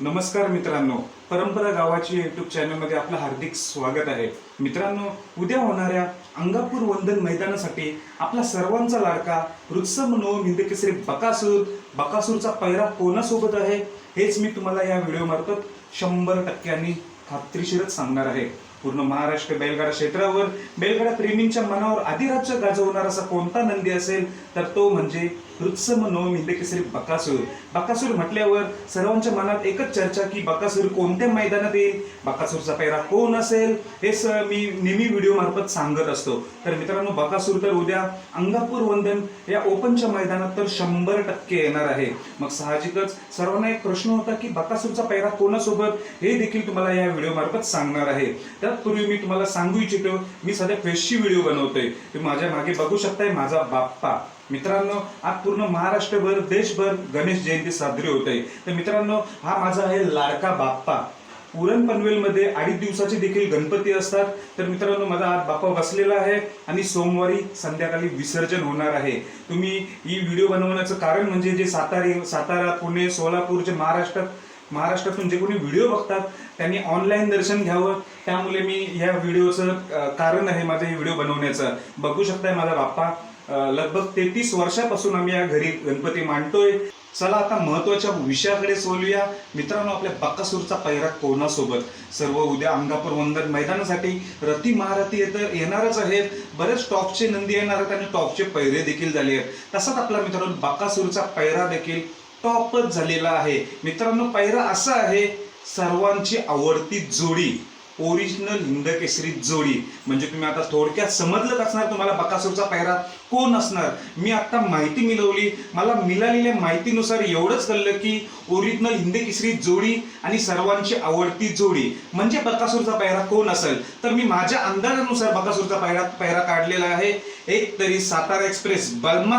नमस्कार मित्रांनो. परंपरा गावाची युट्यूब चॅनलमध्ये आपलं हार्दिक स्वागत आहे. मित्रांनो उद्या होणाऱ्या अंगापूर वंदन मैदानासाठी आपला सर्वांचा लाडका रुत्सम नोम हिंदकेसरी बकासूर बकासूरचा पैरा कोणासोबत आहे हेच मी तुम्हाला या व्हिडिओ मार्फत शंभर टक्क्यांनी खात्रीशीरच सांगणार आहे. पूर्ण महाराष्ट्र बैलगाडा क्षेत्रावर. बैलगाडा प्रेमींच्या मनावर अधिराज्य गाजवणार असा कोणता नंदी असेल तर तो म्हणजे वृत्सम नो हिंदकेसरी बकासूर. बकासूर म्हटल्यावर सर्वांच्या मनात एकच चर्चा की बकासूर कोणत्या मैदानात येईल? बकासूरचा पैरा कोण असेल? हे स मी नेहमी व्हिडिओ मार्फत सांगत असतो. तर मित्रांनो बकासूर तर उद्या अंगापूर वंदन या ओपनच्या मैदानात तर शंभर टक्के येणार आहे. मग साहजिकच सर्वांना एक प्रश्न होता की बकासूरचा पैरा कोणासोबत? हे देखील तुम्हाला या व्हिडिओ मार्फत सांगणार आहे. तर पूर्वी मी तुम्हाला सांगू इच्छितो. मी सध्या फ्रेशची व्हिडिओ बनवतोय. तुम्ही माझ्या मागे बघू शकताय माझा बाप्पा. मित्रांनो आज पूर्ण महाराष्ट्रभर देशभर गणेश जयंती साजरी होत आहे तर मित्रांनो हा माझा आहे लाडका बाप्पा. पुरण पनवेलमध्ये अडीच दिवसाचे देखील गणपती असतात. तर मित्रांनो माझा आज बाप्पा बसलेला आहे आणि सोमवारी संध्याकाळी विसर्जन होणार आहे. तुम्ही ही व्हिडिओ बनवण्याचं कारण म्हणजे जे सातारी सातारा पुणे सोलापूर जे महाराष्ट्रात महाराष्ट्रातून जे कोणी व्हिडिओ बघतात त्यांनी ऑनलाईन दर्शन घ्यावं. त्यामुळे मी या व्हिडिओचं कारण आहे माझं हे व्हिडिओ बनवण्याचं. बघू शकताय माझा बाप्पा. लगभग तेहतीस वर्षापासून आम्ही या घरी गणपती मांडतोय. चला आता महत्त्वाच्या विषयाकडे सोलूया. मित्रांनो आपल्या बक्कासूरचा पैरा कोणासोबत? सर्व उद्या अंगापूर वंदन मैदानासाठी रती महारथी तर येणारच आहेत. बरेच टॉपचे नंदी येणार आहेत आणि टॉपचे पैरे देखील झाले आहेत. तसाच आपला मित्रांनो बक्कासूरचा पैरा देखील टॉपच झालेला आहे. मित्रांनो पहिला असा आहे सर्वांची आवडती जोडी ओरिजिनल हिंद केसरी जोडी. म्हणजे तुम्ही आता थोडक्यात समजलंच असणार तुम्हाला बकासूरचा पैरा कोण असणार. मी आत्ता माहिती मिळवली. मला मिळालेल्या माहितीनुसार एवढंच कळलं की ओरिजिनल हिंद केसरी जोडी आणि सर्वांची आवडती जोडी. म्हणजे बकासूरचा पैरा कोण असेल? तर मी माझ्या अंदाजानुसार बकासूरचा पैरा पैरा काढलेला आहे. एक तरी सातारा एक्सप्रेस बल्मा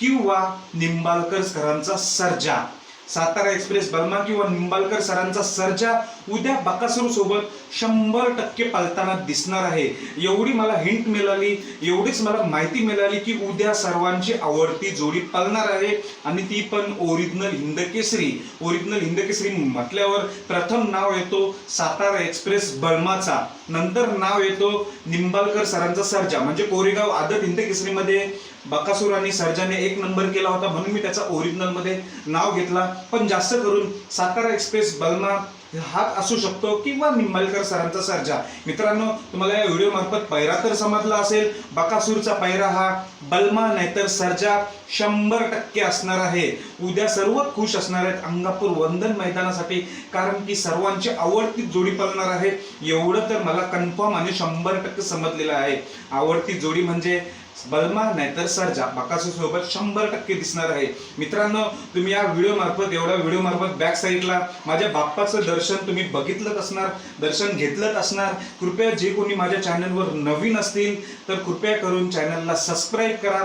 किंवा निंबाळकर सरांचा सर्जा. सातारा एक्सप्रेस बर्मा किंवा निंबाळकर सरांचा सर्जा उद्या बकासूर सोबत शंभर टक्के पालताना दिसणार आहे. एवढी मला हिंट मिळाली एवढीच मला माहिती मिळाली की उद्या सर्वांची आवडती जोडी पालणार आहे आणि ती पण ओरिजिनल हिंदकेसरी. ओरिजिनल हिंदकेसरी म्हटल्यावर प्रथम नाव येतो सातारा एक्सप्रेस बर्माचा नंतर नाव येतो निंबाळकर सरांचा सर्जा. म्हणजे कोरेगाव आदत हिंदकेसरीमध्ये बकासूर आणि सर्जाने एक नंबर केला होता म्हणून मी त्याचा ओरिजिनलमध्ये नाव घेतला. पण जास्त करून सातारा एक्सप्रेस बलमा हा असू शकतो किंवा निंबाळकर सरांचा सर्जा. मित्रांनो तुम्हाला या व्हिडिओ मार्फत पैरा तर समजला असेल. बकासूरचा पैरा हा बलमा नाहीतर सर्जा शंभर टक्के असणार आहे. उद्या सर्व खुश असणार आहेत अंगापूर वंदन मैदानासाठी कारण की सर्वांची आवडती जोडी पळणार आहे एवढं तर मला कन्फर्म आणि शंभर टक्के समजलेलं आहे. आवडती जोडी म्हणजे बलमा नाहीतर सर्जा. बकासूर सोबत शंभर टक्के दिसणार आहे. मित्रांनो तुम्ही या व्हिडिओ मार्फत एवढ्या व्हिडिओ मार्फत बॅक साईडला माझ्या बाप्पाचं दर्शन तुम्ही बघितलंच असणार दर्शन घेतलंच असणार. कृपया जे कोणी माझ्या चॅनलवर नवीन असतील तर कृपया करून चॅनलला सबस्क्राईब करा.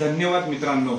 धन्यवाद मित्रांनो.